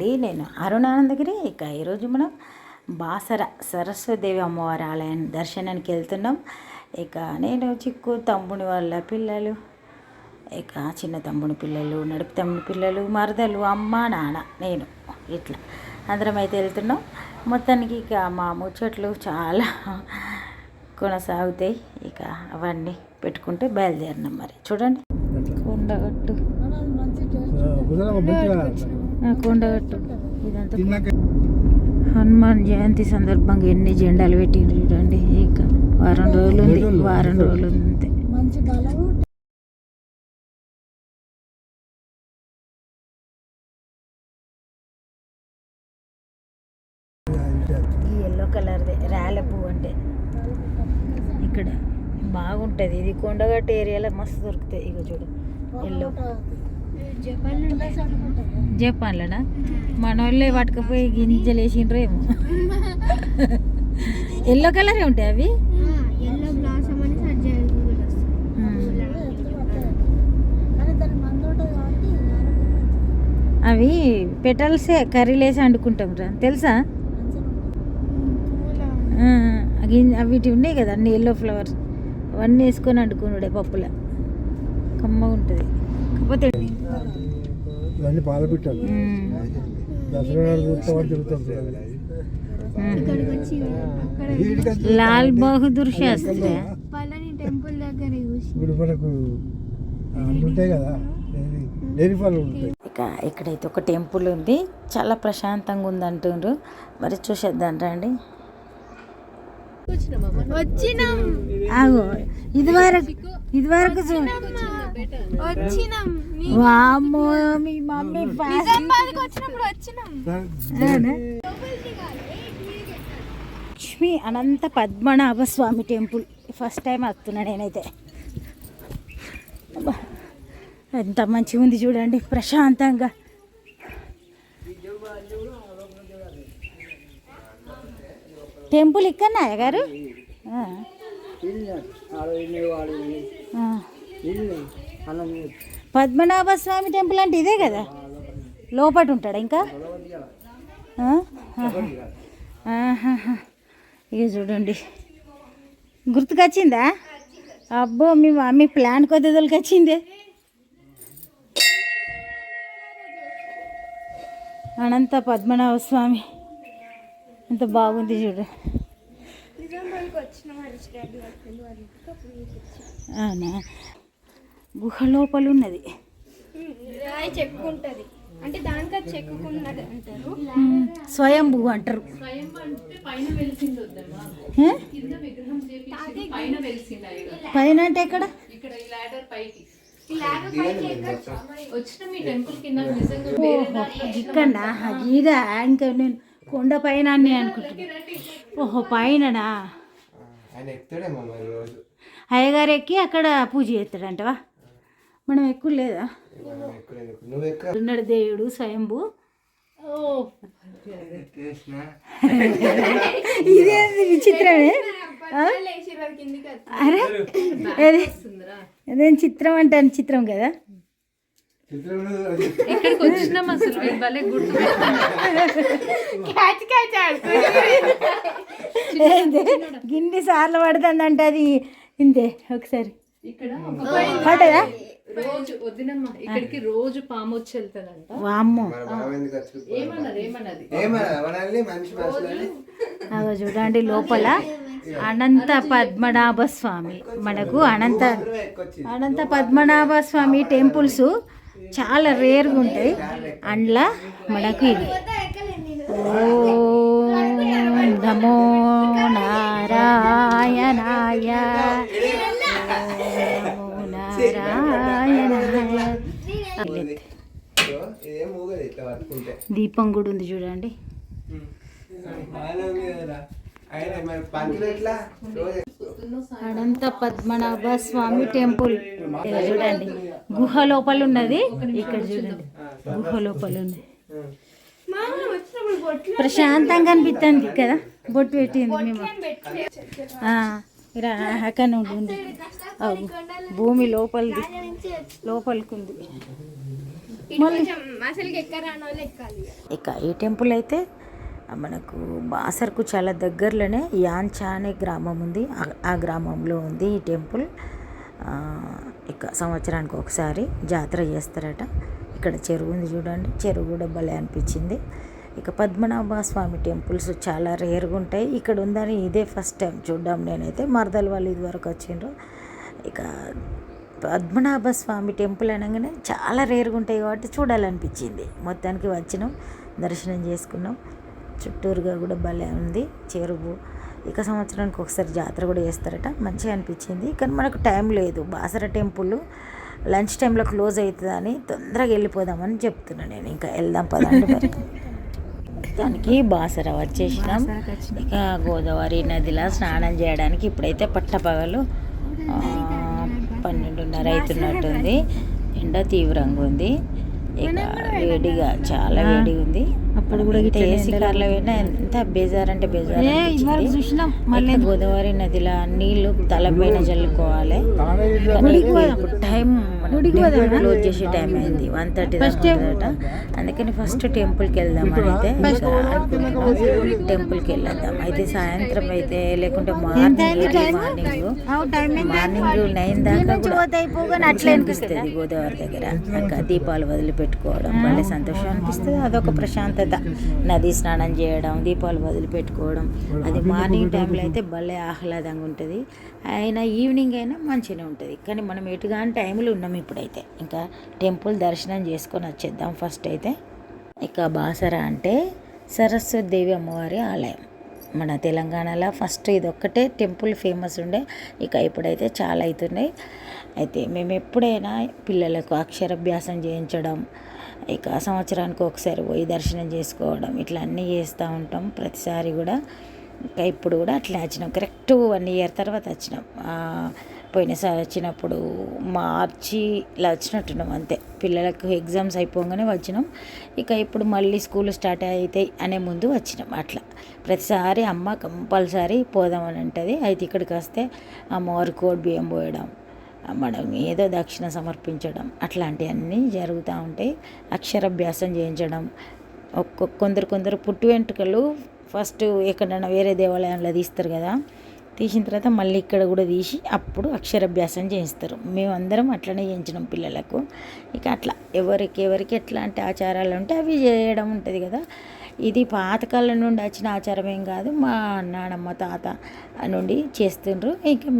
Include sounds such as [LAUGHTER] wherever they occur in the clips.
అండి నేను అరుణానందగిరి ఇక ఈరోజు మనం బాసర సరస్వతిదేవి అమ్మవారి ఆలయాన్ని దర్శనానికి వెళ్తున్నాం. ఇక నేను చిక్కు తమ్ముని వాళ్ళ పిల్లలు ఇక చిన్న తమ్ముని పిల్లలు నడుపు తమ్ముని పిల్లలు మరదలు అమ్మ నాన్న నేను ఇట్లా అందరం అయితే వెళ్తున్నాం. మొత్తానికి ఇక మా ముచ్చట్లు చాలా కొనసాగుతాయి. ఇక అవన్నీ పెట్టుకుంటే బయలుదేరినాం మరి. చూడండి. కొండగట్టు కొండగట్టు ఇదంతా హనుమాన్ జయంతి సందర్భంగా ఎన్ని జెండాలు పెట్టిండ్రు చూడండి. ఇక వారం రోజులు ఉంది. వారం రోజులు ఉంది. అంతే. మంచి గలవు ఈ ఎల్లో కలర్ది రాళ్ళ పువ్వు అంటే. ఇక్కడ బాగుంటుంది. ఇది కొండగట్టు ఏరియాలో మస్తు దొరుకుతాయి. ఇక చూడు. ఎల్లో జపాన్లోనా? మన వాళ్ళే పట్టుకపోయి గింజలు వేసిండ్రు ఏమో. [LAUGHS] ఎల్లో కలరే ఉంటాయి అవి. అవి పెటల్సే కర్రీలు వేసి వండుకుంటాం రా. తెలుసా? అవిటి ఉన్నాయి కదా అన్ని ఎల్లో ఫ్లవర్స్ అవన్నీ వేసుకొని వండుకున్నాడే పప్పుల. కమ్మగా ఉంటుంది. కాకపోతే ఇవన్నీ పాల పెట్టాలి దసరా నాడు అక్కడ లాల్ బహదూర్ శాస్త్రి. పళని టెంపుల్ దగ్గర చూసి. ఇప్పుడు మనకు అన్నీ ఉంటాయి కదా. ఏది? డైరీ ఫార్మ్ ఉంటాయి. ఇక ఇక్కడైతే ఒక టెంపుల్ ఉంది. చాలా ప్రశాంతంగా ఉంది అంటుండ్రు మరి చూసేద్దాం రండి. వచ్చినాం. ఆగో. ఇది వరకు ఇది వరకు చూ వచ్చినాం. వామ్మో మీ మమ్మీ నిజామాబాద్కి వచ్చినప్పుడు వచ్చినాం? Lakshmi Anantha Padmanabha Swamy temple. First time వస్తున్నా నేనైతే. అబ్బా, ఎంత మంచిగా ఉంది చూడండి ప్రశాంతంగా. టెంపుల్ ఇక్కడనా గారు ఆ. పద్మనాభ స్వామి టెంపుల్ అంటే ఇదే కదా? లోపట ఉంటాడా ఇంకా. ఇక చూడండి. గుర్తుకొచ్చిందా? అబ్బో మీ మమ్మీ ప్లాన్ కొద్దిదలకి వచ్చింది అనంత పద్మనాభ స్వామి ఎంత బాగుంది చూడు. అవునా? గుహ లోపల ఉన్నది రాయి చెక్కుంటది. అంటే దానికి అది చెక్కుకున్నది అంటారు. స్వయంభూ అంటారు? పైన అంటే ఎక్కడ? ఓహో ఇక్కడ ఇదా? ఇంకా నేను కొండ పైన అని అనుకుంటున్నా. ఓహో పైననా? ఎక్కుతాడేమో మరి రోజు. అయ్యగారు ఎక్కి అక్కడ పూజ చేస్తాడంటవా? మనం ఎక్కువ లేదా? ఉన్నాడు దేవుడు స్వయంభూ. ఇదేంది విచిత్రమే? అరే అదేం చిత్రం అంటాను చిత్రం కదా? ఇక్కడికి వచ్చినాం అసలు మీరు భలే గుర్తు ఏంది? గిన్ని సార్లు పడుతుందంటే అది ఇంతే ఒకసారి. ఇక్కడ పడ్డదా? రోజు వదినమ్మా ఇక్కడికి రోజు పాము వచ్చి వామ్మో ఏమన్నది? ఏమన్నది అదో చూడండి లోపల అనంత పద్మనాభ స్వామి మనకు అనంత అనంత పద్మనాభ స్వామి టెంపుల్స్ చాలా రేర్గా ఉంటాయి. అందులో మనకు ఇది. ఓం నమో నారాయణాయ. దీపం కూడా ఉంది చూడండి అడంత అనంత పద్మనాభ స్వామి టెంపుల్ చూడండి గుహ లోపల ఉన్నది ఇక్కడ చూడండి గుహ లోపల ఉంది ప్రశాంతంగా అనిపిస్తుంది కదా బొట్టు పెట్టింది మేము అక్కడ ఉంది. ఆ, భూమి లోపలిది. లోపలికి ఉంది ఇటు కొంచెం అసలుకి ఎక్కరాని వాళ్ళు ఎక్కాలి ఇక. ఈ టెంపుల్ అయితే మనకు బాసర్కు చాలా దగ్గరలోనే యాంచా అనే గ్రామం ఉంది. ఆ- గ్రామంలో ఉంది ఈ టెంపుల్. ఇక సంవత్సరానికి ఒకసారి జాతర చేస్తారట. ఇక్కడ చెరువు ఉంది చూడండి. చెరువు కూడా భలే అనిపించింది. ఇక పద్మనాభ స్వామి టెంపుల్స్ చాలా రేర్గా ఉంటాయి. ఇక్కడ ఉందని ఇదే ఫస్ట్ టైం చూడ్డాం నేనైతే. మరదల వాళ్ళు ఇదివరకు వచ్చిండ్రు. ఇక పద్మనాభ స్వామి టెంపుల్ అనగానే చాలా రేరుగా ఉంటాయి కాబట్టి చూడాలనిపించింది. మొత్తానికి వచ్చినాం దర్శనం చేసుకున్నాం. చుట్టూరుగా కూడా భలే ఉంది చెరువు. ఇక సంవత్సరానికి ఒకసారి జాతర కూడా చేస్తారట. మంచిగా అనిపించింది. కానీ మనకు టైం లేదు. బాసర టెంపుల్ లంచ్ టైంలో క్లోజ్ అవుతుందని తొందరగా వెళ్ళిపోదామని చెప్తున్నాను నేను. ఇంకా వెళ్దాం పదండి [LAUGHS] మరి దానికి బాసర వచ్చేసినాం ఇక గోదావరి నదిలో స్నానం చేయడానికి ఇప్పుడైతే పట్టపగలు ఆ, పన్నెండున్నర అవుతున్నట్టుంది. ఎండ తీవ్రంగా ఉంది. ఇక వేడిగా చాలా వేడిగా ఉంది. అప్పుడు కూడా ఏసీ కార్లో పోయినా ఎంత బేజార్ అంటే బేజార్ చూసినాం. మళ్ళీ గోదావరి నదిలో నీళ్ళు తలపైన చల్లుకోవాలి ఇప్పుడు టైం క్లోజ్ చేసే టైం అయింది. వన్ థర్టీ దాకా అందుకని ఫస్ట్ టెంపుల్కి వెళ్దామని అయితే? టెంపుల్కి వెళ్ళొద్దాం. అయితే సాయంత్రం అయితే లేకుంటే మార్నింగ్ మార్నింగ్ మార్నింగ్ నైన్ దాకా కూడా అట్లా అనిపిస్తుంది? గోదావరి దగ్గర. ఇంకా దీపాలు వదిలిపెట్టుకోవడం భలే సంతోషం అనిపిస్తుంది. అదొక ప్రశాంతత. నది స్నానం చేయడం దీపాలు వదిలిపెట్టుకోవడం. అది మార్నింగ్ టైంలో అయితే భలే ఆహ్లాదంగా ఉంటుంది. అయినా ఈవినింగ్ అయినా మంచిగా ఉంటుంది. కానీ మనం ఎటుగాని టైంలో ఉన్నాం ఇప్పుడైతే. ఇంకా టెంపుల్ దర్శనం చేసుకొని వచ్చేద్దాం ఫస్ట్ అయితే. ఇక బాసర అంటే సరస్వతి దేవి అమ్మవారి ఆలయం. మన తెలంగాణలో ఫస్ట్ ఇది ఒక్కటే టెంపుల్ ఫేమస్ ఉండే. ఇక ఇప్పుడైతే చాలా అవుతున్నాయి. అయితే మేము ఎప్పుడైనా పిల్లలకు అక్షరాభ్యాసం చేయించడం ఇక సంవత్సరానికి ఒకసారి పోయి దర్శనం చేసుకోవడం ఇట్లా అన్నీ చేస్తూ ఉంటాం ప్రతిసారి కూడా. ఇంకా ఇప్పుడు కూడా అట్లా వచ్చినాం. కరెక్ట్ వన్ ఇయర్ తర్వాత వచ్చినాం. పోయినసారి వచ్చినప్పుడు మార్చి వచ్చినట్టున్నాం అంతే. పిల్లలకు ఎగ్జామ్స్ అయిపోగానే వచ్చినాం. ఇక ఇప్పుడు మళ్ళీ స్కూల్ స్టార్ట్ అయితే అనే ముందు వచ్చినాం అట్లా. ప్రతిసారి అమ్మ కంపల్సరీ పోదామని అంటుంది. అయితే ఇక్కడికి వస్తే అమ్మవారి కోడ్ బియ్యం పోయడం మనం ఏదో దక్షిణ సమర్పించడం అట్లాంటివన్నీ జరుగుతూ ఉంటాయి. అక్షరాభ్యాసం చేయించడం ఒక్కొక్క కొందరు కొందరు పుట్టు వెంట్రుకలు ఫస్ట్ ఎక్కడైనా వేరే దేవాలయంలో తీస్తారు కదా తీసిన తర్వాత మళ్ళీ ఇక్కడ కూడా తీసి అప్పుడు అక్షరాభ్యాసం చేయిస్తారు. మేమందరం అట్లనే చేయించినాం పిల్లలకు. ఇక అట్లా ఎవరికి ఎవరికి ఎట్లాంటి ఆచారాలు ఉంటే అవి చేయడం ఉంటుంది కదా. ఇది పాతకాలం నుండి వచ్చిన ఆచారం ఏం కాదు. మా నానమ్మ తాత నుండి చేస్తుండ్రు. ఇంకా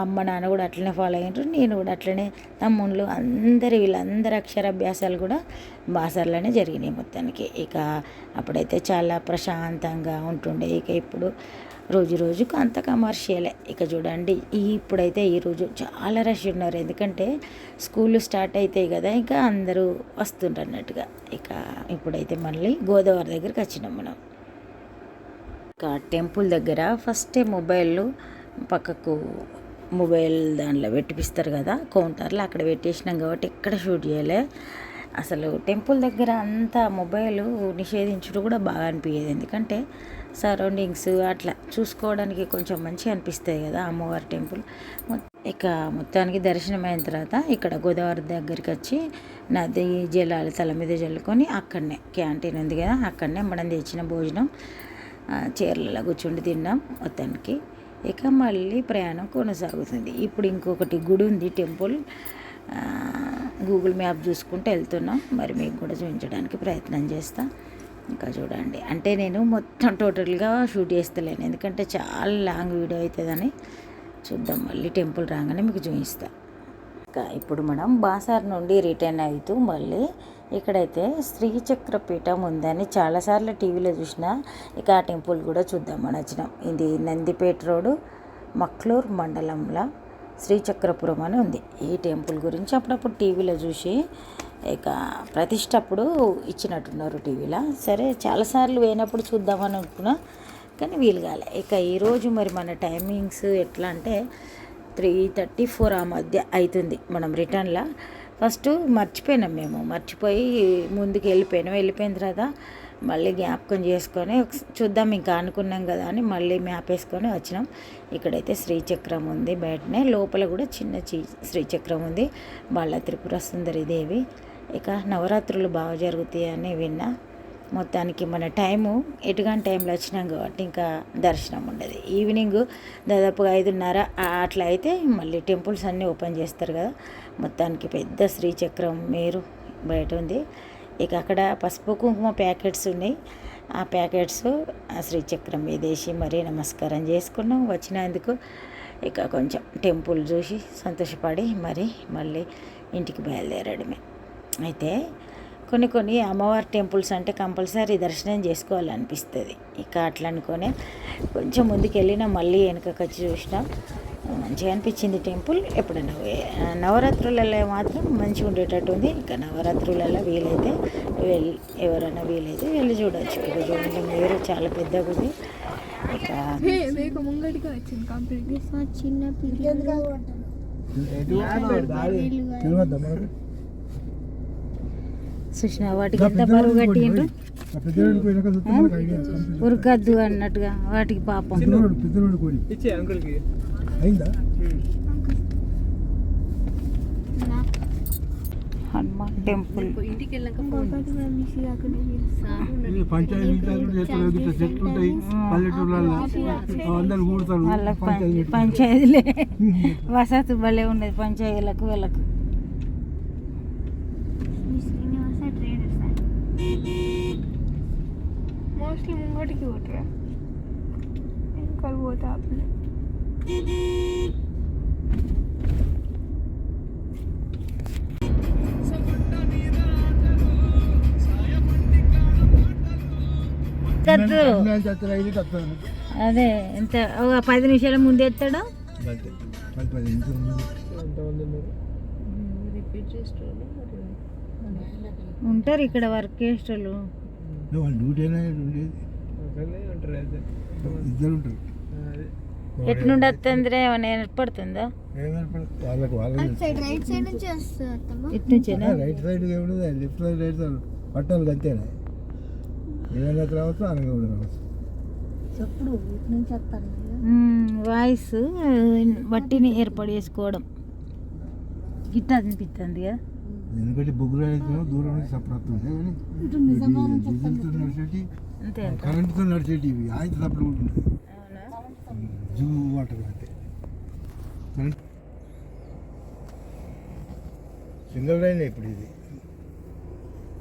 అమ్మ నాన్న కూడా అట్లనే ఫాలో అయ్యారు నేను కూడా అట్లనే తమ్ముళ్ళు అందరి వీళ్ళందరి అక్షరాభ్యాసాలు కూడా బాసర్లోనే జరిగినాయి మొత్తానికి. ఇక అప్పుడైతే చాలా ప్రశాంతంగా ఉంటుండే. ఇక ఇప్పుడు రోజు రోజుకు అంత కమర్షియలే ఇక చూడండి ఈ ఇప్పుడైతే ఈరోజు చాలా రష్ ఉన్నారు. ఎందుకంటే స్కూళ్ళు స్టార్ట్ అవుతాయి కదా ఇంకా అందరూ వస్తుండ్రు అన్నట్టుగా ఇక ఇప్పుడైతే మళ్ళీ గోదావరి దగ్గరికి వచ్చినాం మనం. ఇక టెంపుల్ దగ్గర ఫస్టే మొబైల్ పక్కకు మొబైల్ దాంట్లో పెట్టిపిస్తారు కదా కౌంటర్లో అక్కడ పెట్టేసినాం కాబట్టి ఎక్కడ షూట్ చేయలే. అసలు టెంపుల్ దగ్గర అంతా మొబైల్ నిషేధించడం కూడా బాగా అనిపించేది ఎందుకంటే సరౌండింగ్స్ అట్లా చూసుకోవడానికి కొంచెం మంచిగా అనిపిస్తాయి కదా అమ్మవారి టెంపుల్. ఇక మొత్తానికి దర్శనం అయిన తర్వాత ఇక్కడ గోదావరి దగ్గరికి వచ్చి నది జలాలు తల మీద చల్లుకొని అక్కడనే క్యాంటీన్ ఉంది కదా అక్కడనే మనం తెచ్చిన భోజనం చీరలలో కూర్చుండి తిన్నాం మొత్తానికి. ఇక మళ్ళీ ప్రయాణం కొనసాగుతుంది. ఇప్పుడు ఇంకొకటి గుడి ఉంది టెంపుల్. గూగుల్ మ్యాప్ చూసుకుంటూ వెళ్తున్నాం. మరి మీకు కూడా చూపించడానికి ప్రయత్నం చేస్తాం. ఇంకా చూడండి. అంటే నేను మొత్తం టోటల్గా షూట్ చేస్తలేను. ఎందుకంటే చాలా లాంగ్ వీడియో అవుతుందని చూద్దాం. మళ్ళీ టెంపుల్ రాగానే మీకు చూపిస్తా. ఇంకా ఇప్పుడు మనం బాసార్ నుండి రిటర్న్ అవుతూ మళ్ళీ ఇక్కడైతే శ్రీచక్ర పీఠం ఉందని చాలాసార్లు టీవీలో చూసిన ఇక ఆ టెంపుల్ కూడా చూద్దామని వచ్చినాం. ఇది నందిపేట రోడ్డు మక్లూర్ మండలంలో శ్రీచక్రపురం అని ఉంది. ఈ టెంపుల్ గురించి అప్పుడప్పుడు టీవీలో చూసి ఇక ప్రతిష్ట అప్పుడు ఇచ్చినట్టున్నారు టీవీలో. సరే చాలాసార్లు పోయినప్పుడు చూద్దామని అనుకున్నా కానీ వీలు కాలే. ఇక ఈరోజు మరి మన టైమింగ్స్ ఎట్లా అంటే త్రీ థర్టీ ఫోర్ ఆ మధ్య అవుతుంది మనం రిటర్న్లో. ఫస్ట్ మర్చిపోయినాం మేము. మర్చిపోయి ముందుకు వెళ్ళిపోయినాం. వెళ్ళిపోయిన తర్వాత మళ్ళీ జ్ఞాపకం చేసుకొని చూద్దాం ఇంకా అనుకున్నాం కదా అని మళ్ళీ మ్యాప్ వేసుకొని వచ్చినాం. ఇక్కడైతే శ్రీచక్రం ఉంది బయటనే. లోపల కూడా చిన్న చీ శ్రీచక్రం ఉంది. వాళ్ళ త్రిపుర సుందరి దేవి. ఇక నవరాత్రులు బాగా జరుగుతాయి అని విన్నా. మొత్తానికి మన టైము ఎటుగాని టైంలో వచ్చినాం కాబట్టి ఇంకా దర్శనం ఉండదు. ఈవినింగ్ దాదాపుగా ఐదున్నర అట్లా అయితే మళ్ళీ టెంపుల్స్ అన్నీ ఓపెన్ చేస్తారు కదా. మొత్తానికి పెద్ద శ్రీచక్రం మీరు బయట ఉంది. ఇక అక్కడ పసుపు కుంకుమ ప్యాకెట్స్ ఉన్నాయి. ఆ ప్యాకెట్స్ ఆ శ్రీచక్రం మీద వేసి మరీ నమస్కారం చేసుకున్నాం. వచ్చినందుకు ఇక కొంచెం టెంపుల్ చూసి సంతోషపడి మరి మళ్ళీ ఇంటికి బయలుదేరడమే. అయితే కొన్ని కొన్ని అమ్మవారి టెంపుల్స్ అంటే కంపల్సరీ దర్శనం చేసుకోవాలనిపిస్తుంది. ఇక అట్లా అనుకొని కొంచెం ముందుకు వెళ్ళినా మళ్ళీ వెనకకి వచ్చి చూసినాం మంచిగా అనిపించింది టెంపుల్. ఎప్పుడైనా నవరాత్రులలో మాత్రం మంచిగా ఉండేటట్టు ఉంది. ఇంకా నవరాత్రులలో వీలైతే వెళ్ళి ఎవరైనా వీలైతే వెళ్ళి చూడొచ్చు. ఇక చూడండి మీరు చాలా పెద్దగా ఉంది. ఇక మీకు ముంగడిగా వచ్చింది కంప్లీట్. చిన్న చూసిన వాటికి ఎంత బరువు కట్టిండ్రు? ఉరకద్దు అన్నట్టుగా వాటికి పాపం. హనుమాన్ టెంపుల్. పంచాయతీలే. వసతి భలే ఉన్నది పంచాయతీలకు వీళ్ళకు. మోస్ట్లీ ముంగడికి పోతారా ఇంకా పోతా అదే ఎంత? ఒక పది నిమిషాల ముందు ఎత్తాడు? ఉంటారు ఇక్కడ వర్క్ చేసేటోళ్ళు. వాళ్ళ డ్యూటీ ఇద్దరు ఉంటారు. ఎట్నుండి వస్తుందిరే ఏమైనా ఏర్పడుతుందా? వాళ్ళకి వాళ్ళకి సైడ్ రైట్ సైడ్ నుంచి వస్తుంది అత్తమ్మ. ఇటు నుంచేనా? రైట్ సైడ్ ఏముండదు లెఫ్ట్ సైడ్ రైట్ సైడ్. పట్టాలి అంతేనా ఏదైనా రావచ్చు అనగా కూడా రావచ్చు. చెప్పుడు ఇటు నుంచి వస్తాను వాయిస్ బట్టిని ఏర్పాటు చేసుకోవడం. గిట్ట అనిపిస్తుంది కదా ఎందుకంటే బొగ్గులు అయితే దూరం నుంచి సపరేట్ వస్తుంది కానీ డీజిల్తో నడిచేటి కరెంట్తో నడిచేటి ఇవి ఆయన సపరేట్ ఉంటుంది. జూ వాటర్ అంటే కరెంట్ సింగిల్ లైన్ ఇప్పుడు ఇది?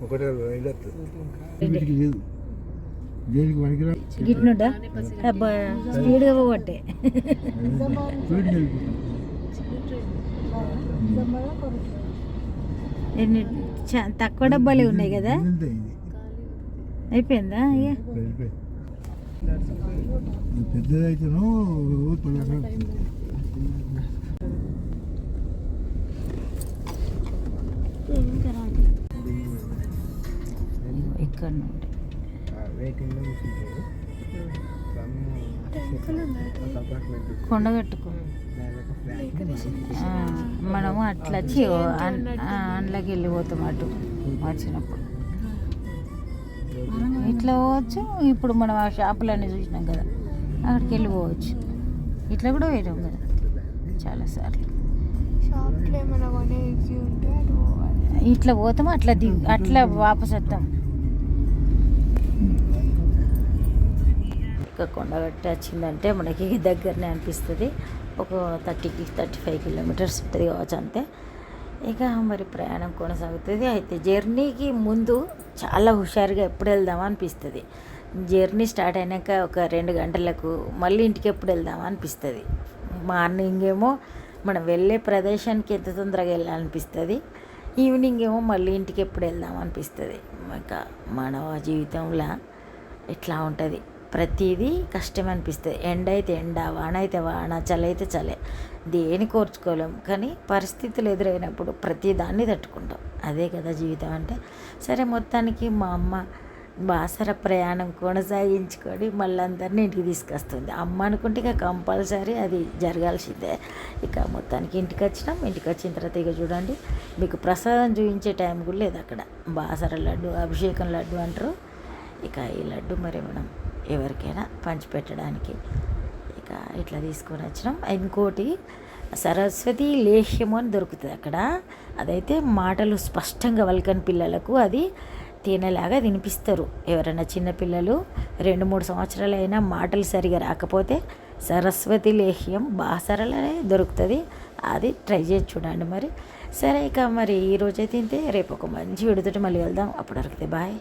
ఒకటే రైలు వీటికి లేదు. దేనికి పనికిరా గిట్నుండా? స్పీడ్గా పోగొట్టే. వెళ్ళిపోతుంది కొరకు ఎన్ని చా- తక్కువ డబ్బాలే ఉన్నాయి కదా? అయిపోయిందా? ఇక పెద్దదైతేనో ఇక్కడ నుండి కొండగట్టుకో మనము అట్లా వచ్చి అందులోకి వెళ్ళిపోతాం అటు వచ్చినప్పుడు ఇట్లా పోవచ్చు ఇప్పుడు మనం ఆ షాపులన్నీ చూసినాం కదా అక్కడికి వెళ్ళిపోవచ్చు. ఇట్లా కూడా పోయినాం కదా చాలాసార్లు ఇట్లా పోతాం అట్లా దిగు అట్లా వాపస్ వస్తాం. ఇక కొండగట్టు వచ్చిందంటే మనకి దగ్గరనే అనిపిస్తుంది. ఒక థర్టీకి థర్టీ ఫైవ్ కిలోమీటర్స్ ఉంటుంది కావచ్చు అంతే. ఇక మరి ప్రయాణం కొనసాగుతుంది. అయితే జర్నీకి ముందు చాలా హుషారుగా ఎప్పుడు వెళ్దామా అనిపిస్తుంది. జర్నీ స్టార్ట్ అయినాక ఒక రెండు గంటలకు మళ్ళీ ఇంటికి ఎప్పుడు వెళ్దామా అనిపిస్తుంది. మార్నింగ్ ఏమో మనం వెళ్ళే ప్రదేశానికి ఎంత తొందరగా వెళ్ళాలనిపిస్తుంది. ఈవినింగ్ ఏమో మళ్ళీ ఇంటికి ఎప్పుడు వెళ్దాం అనిపిస్తుంది. ఇంకా మానవ జీవితంలో ఇట్లా ఉంటుంది. ప్రతిదీ కష్టం అనిపిస్తుంది ఎండ అయితే ఎండ వాన అయితే వాన చలి. అయితే చలే దేని కోర్చుకోలేం. కానీ పరిస్థితులు ఎదురైనప్పుడు ప్రతి దాన్ని తట్టుకుంటాం. అదే కదా జీవితం అంటే. సరే మొత్తానికి మా అమ్మ బాసర ప్రయాణం కొనసాగించుకొని మళ్ళీ అందరినీ ఇంటికి తీసుకొస్తుంది. అమ్మ అనుకుంటే ఇక కంపల్సరీ అది జరగాల్సిందే. ఇక మొత్తానికి ఇంటికి వచ్చినాం. ఇంటికి వచ్చిన తర్వాత ఇక చూడండి. మీకు ప్రసాదం చూపించే టైం కూడా లేదు అక్కడ. బాసర లడ్డు అభిషేకం లడ్డు అంటారు. ఇక ఈ లడ్డు మరి మనం ఎవరికైనా పంచిపెట్టడానికి. ఇక ఇట్లా తీసుకొని వచ్చినాం. ఇంకోటి సరస్వతి లేహ్యము అని దొరుకుతుంది అక్కడ. అదైతే మాటలు స్పష్టంగా వల్కని పిల్లలకు అది తినేలాగా తినిపిస్తారు. ఎవరైనా చిన్నపిల్లలు రెండు మూడు సంవత్సరాలు అయినా మాటలు సరిగా రాకపోతే సరస్వతి లేహ్యం బాసరలనే దొరుకుతుంది. అది ట్రై చేసి చూడండి మరి. సరే ఇక మరి ఈ రోజైతే ఇంతే. రేపు ఒక మంచి విడుదట మళ్ళీ వెళ్దాం. అప్పుడు వరకు బాయ్.